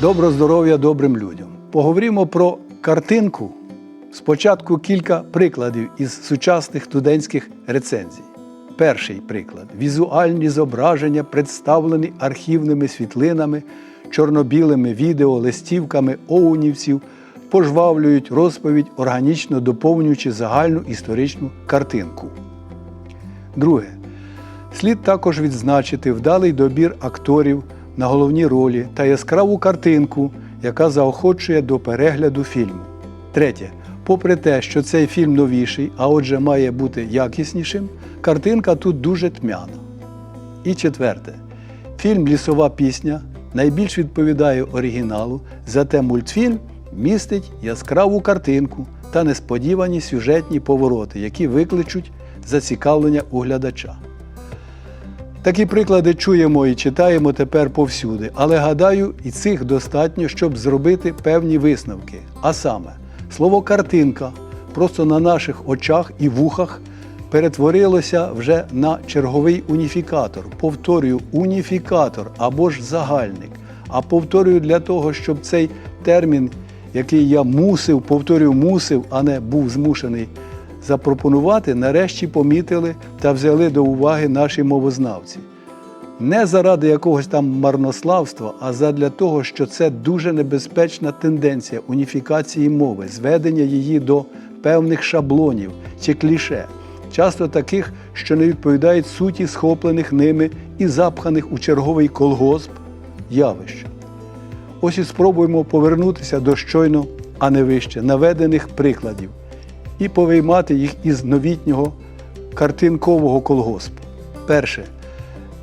Добро здоров'я добрим людям. Поговоримо про картинку. Спочатку кілька прикладів із сучасних студентських рецензій. Перший приклад: візуальні зображення, представлені архівними світлинами, чорно-білими відео, листівками оунівців, пожвавлюють розповідь, органічно доповнюючи загальну історичну картинку. Друге. Слід також відзначити вдалий добір акторів на головні ролі та яскраву картинку, яка заохочує до перегляду фільму. Третє. Попри те, що цей фільм новіший, а отже має бути якіснішим, картинка тут дуже тьмяна. І четверте. Фільм Лісова пісня найбільш відповідає оригіналу, зате мультфільм містить яскраву картинку та несподівані сюжетні повороти, які викличуть зацікавлення у глядача. Такі приклади чуємо і читаємо тепер повсюди, але гадаю, і цих достатньо, щоб зробити певні висновки. А саме, слово картинка просто на наших очах і вухах перетворилося вже на черговий уніфікатор. Повторюю, уніфікатор або ж загальник. А повторюю для того, щоб цей термін, який я мусив, повторюю, мусив, а не був змушений запропонувати, нарешті помітили та взяли до уваги наші мовознавці. Не заради якогось там марнославства, а задля того, що це дуже небезпечна тенденція уніфікації мови, зведення її до певних шаблонів чи кліше, часто таких, що не відповідають суті схоплених ними і запханих у черговий колгосп явищ. Ось і спробуємо повернутися до щойно, а не вище, наведених прикладів і повиймати їх із новітнього картинкового колгоспу. Перше.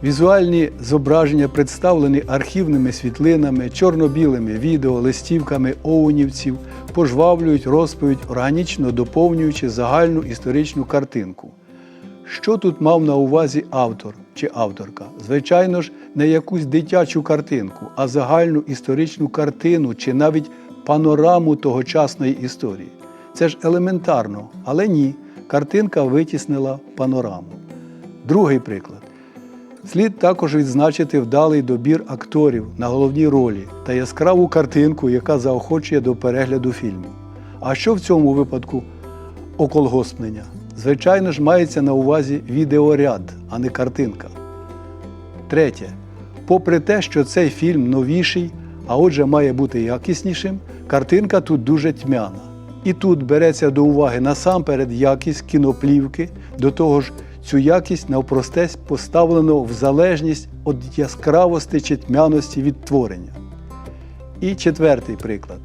Візуальні зображення представлені архівними світлинами, чорно-білими відео, листівками оунівців, пожвавлюють розповідь, органічно доповнюючи загальну історичну картинку. Що тут мав на увазі автор чи авторка? Звичайно ж, не якусь дитячу картинку, а загальну історичну картину чи навіть панораму тогочасної історії. Це ж елементарно, але ні, картинка витіснила панораму. Другий приклад. Слід також відзначити вдалий добір акторів на головній ролі та яскраву картинку, яка заохочує до перегляду фільму. А що в цьому випадку околгоспнення? Звичайно ж, мається на увазі відеоряд, а не картинка. Третє. Попри те, що цей фільм новіший, а отже має бути якіснішим, картинка тут дуже тьмяна. І тут береться до уваги насамперед якість кіноплівки, до того ж, цю якість навпростець поставлено в залежність від яскравості чи тьмяності відтворення. І четвертий приклад.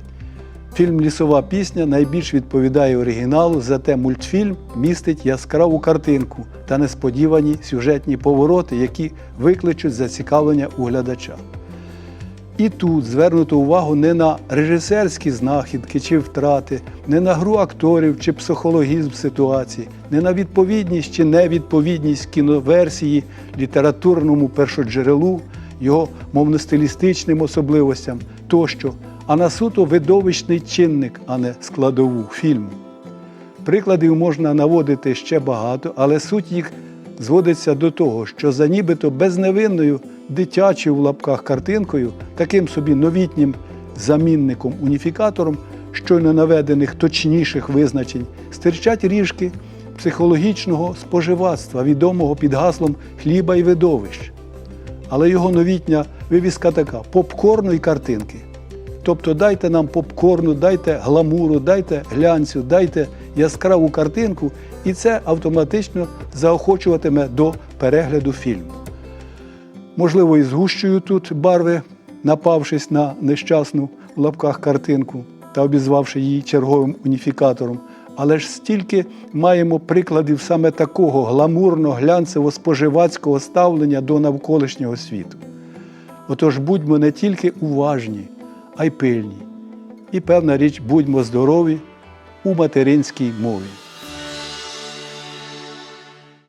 Фільм Лісова пісня найбільш відповідає оригіналу, зате мультфільм містить яскраву картинку та несподівані сюжетні повороти, які викличуть зацікавлення у глядача. І тут звернуто увагу не на режисерські знахідки чи втрати, не на гру акторів чи психологізм ситуації, не на відповідність чи невідповідність кіноверсії літературному першоджерелу, його мовно-стилістичним особливостям тощо, а на суто видовищний чинник, а не складову фільму. Прикладів можна наводити ще багато, але суть їх зводиться до того, що за нібито безневинною дитячою в лапках картинкою, таким собі новітнім замінником уніфікатором щойно наведених точніших визначень, стирчать ріжки психологічного споживацтва, відомого під гаслом хліба і видовищ. Але його новітня вивіска така попкорну і картинки. Тобто дайте нам попкорну, дайте гламуру, дайте глянцю, дайте яскраву картинку, і це автоматично заохочуватиме до перегляду фільму. Можливо, і згущую тут барви, напавшись на нещасну в лапках картинку та обізвавши її черговим уніфікатором. Але ж стільки маємо прикладів саме такого гламурно-глянцево-споживацького ставлення до навколишнього світу. Отож будьмо не тільки уважні, а й пильні. І певна річ, будьмо здорові у материнській мові.